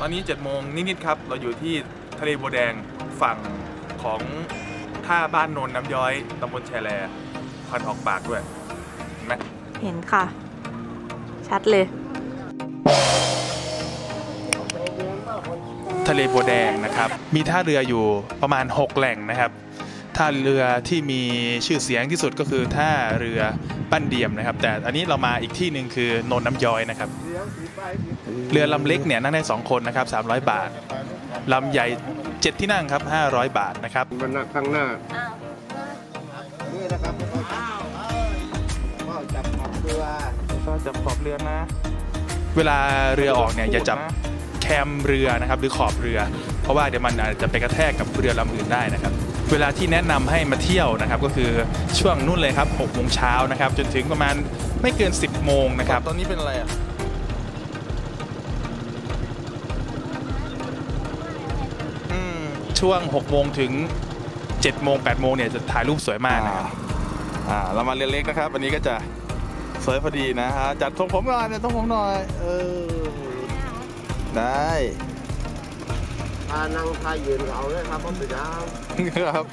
ตอนนี้7จ็ดโมงนิดๆครับ เราอยู่ที่ทะเลบัวแดงฝั่งของท่าบ้านโนนน้ำย้อยตำบลแชแลควันออกปากด้วยเห็นไหมเห็นค่ะ ชัดเลย ทะเลบัวแดงนะครับ มีท่าเรืออยู่ประมาณ 6 แหล่งนะครับ ท่าเรือที่มีชื่อเสียงที่สุดก็คือท่าเรือปั้นเดียมนะครับ แต่อันนี้เรามาอีกที่หนึ่งคือโนนน้ำย้อยนะครับ เรือลำเล็กเนี่ยนั่งได้2คนนะครับ300 บาทลำใหญ่7ที่นั่งครับ500 บาทนะครับมันหนักข้างหน้านี่นะครับก็จับขอบเรือก็จับขอบเรือนะ เวลาเรือออกเนี่ยอย่าจับแคมเรือนะครับหรือขอบเรือ เพราะว่าเดี๋ยวมันอาจจะไปกระแทกกับเรือลำอื่นได้นะครับ เวลาที่แนะนำให้มาเที่ยวนะครับก็คือช่วงนู่นเลยครับ6โมงเช้านะครับจนถึงประมาณไม่เกิน 10 โมงนะครับตอนนี้เป็นอะไรอะอืมช่วง6โมงถึง7โมง8โมงเนี่ยจะถ่ายรูปสวยมากนะครับอ่าเรามาเรือเล็กนะครับอันนี้ก็จะสวยพอดีนะฮะจัดทรงผมหน่อยจัดทรงผมหน่อยเออได้ พานั่งพายืนก็เอาเลยครับผมสุดยาวครับ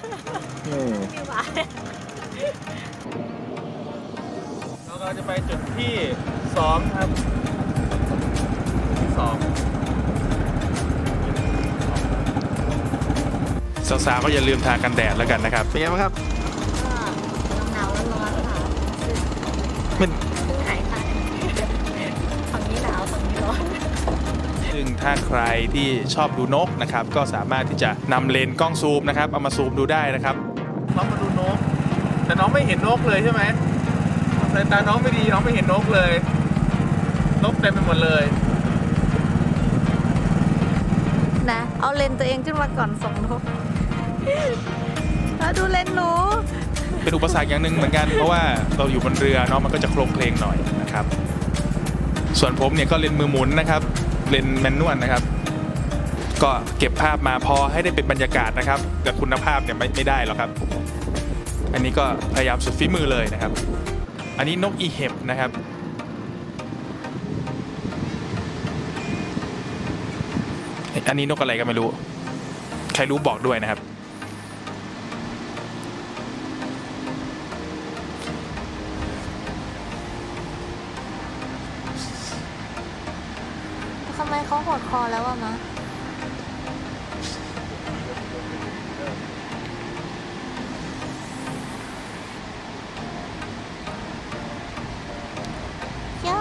เราก็จะไปจุดที่สองครับที่สองสาวๆก็อย่าลืมทากันแดดแล้วกันนะครับเป็นไงบ้างครับ ซึ่งถ้าใครที่ชอบดูนกนะครับก็สามารถที่จะนำเลนส์กล้องซูมนะครับเอามาซูมดูได้นะครับน้องมาดูนก แต่น้องไม่เห็นนกเลยใช่ไหมสายตาน้องไม่ดีน้องไม่เห็นนกเลย นกเต็มไปหมดเลย นะเอาเลนส์ตัวเองขึ้นมาก่อนส่งนกแล้วดูเลนส์หนู เป็นอุปสรรคอย่างหนึ่งเหมือนกัน เพราะว่าเราอยู่บนเรือเนาะมันก็จะโครงเพลงหน่อยนะครับ ส่วนผมเนี่ยก็เลนส์มือหมุนนะครับ เลนส์แมนนวลนะครับ ก็เก็บภาพมาพอให้ได้เป็นบรรยากาศนะครับ แต่คุณภาพเนี่ยไม่ไม่ได้หรอกครับ อันนี้ก็พยายามสุดฝีมือเลยนะครับ อันนี้นกอีเห็บนะครับอันนี้นกอะไรก็ไม่รู้ ใครรู้บอกด้วยนะครับ เขาหดคอแล้วอะมะโย่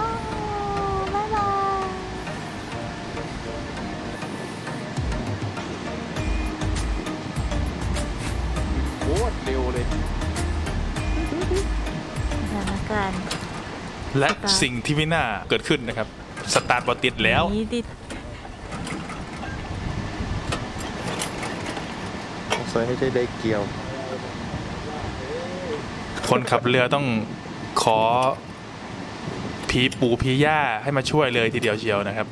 บ๊ายบายโคตรเร็วเลยสถานการณ์ และสิ่งที่ไม่น่าเกิดขึ้นนะครับ สตาร์ทบอติดแล้ว นี้ดิสวยให้ได้ได้เกี่ยว คนขับเรือต้องขอผีปู่ผีย่าให้มาช่วยเลยทีเดียวเชียวนะครับ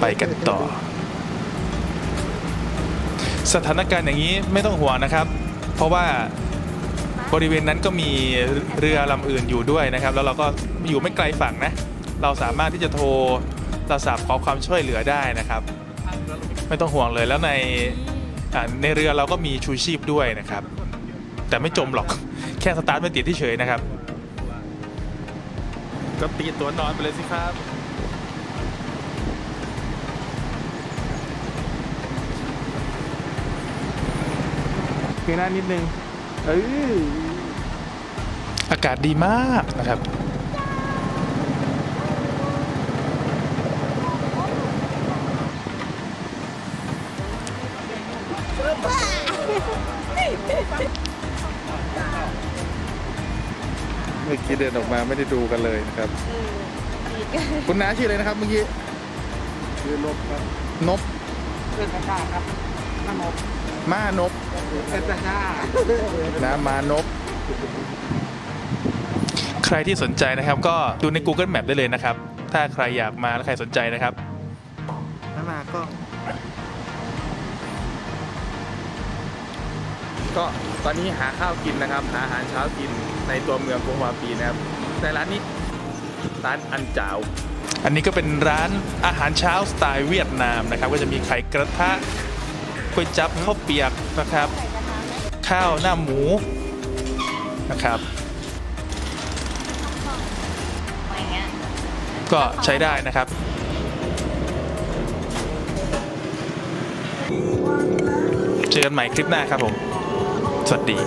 ไปกันต่อ สถานการณ์อย่างนี้ไม่ต้องห่วงนะครับ เพราะว่า บริเวณนั้นก็มีเรือลำอื่นอยู่ด้วยนะครับ แล้วเราก็อยู่ไม่ไกลฝั่งนะ เราสามารถที่จะโทรโทรศัพท์ขอความช่วยเหลือได้นะครับ ไม่ต้องห่วงเลยแล้วในอ่าในเรือเราก็มีชูชีพด้วยนะครับ แต่ไม่จมหรอก แค่สตาร์ทไม่ติดที่เฉยนะครับ ก็ตีตัวนอนไปเลยสิครับเพียงหน้านิดนึง เอ้ยอากาศดีมากนะครับ เมื่อกี้เดินออกมาไม่ได้ดูกันเลยนะครับ คุณน้าชื่ออะไรนะครับเมื่อกี้ชื่อนบครับนบเป็นตะกร้าครับขนม ม่านบเป็นตะกร้านะมานบใครที่สนใจนะครับ ก็ดูใน Google Map ได้เลยนะครับ ถ้าใครอยากมาและใครสนใจนะครับนั่นมาก็ ก็ตอนนี้หาข้าวกินนะครับ หาอาหารเช้ากินในตัวเมืองกรุงวาปีนะครับในร้านนี้ร้านอันเจ้าอันนี้ก็เป็นร้านอาหารเช้าสไตล์เวียดนามนะครับ ก็จะมีไข่กระทะ ก๋วยจับข้าวเปียกนะครับ ข้าวหน้าหมูนะครับ ก็ใช้ได้นะครับเจอกันใหม่คลิปหน้าครับผม สวัสดี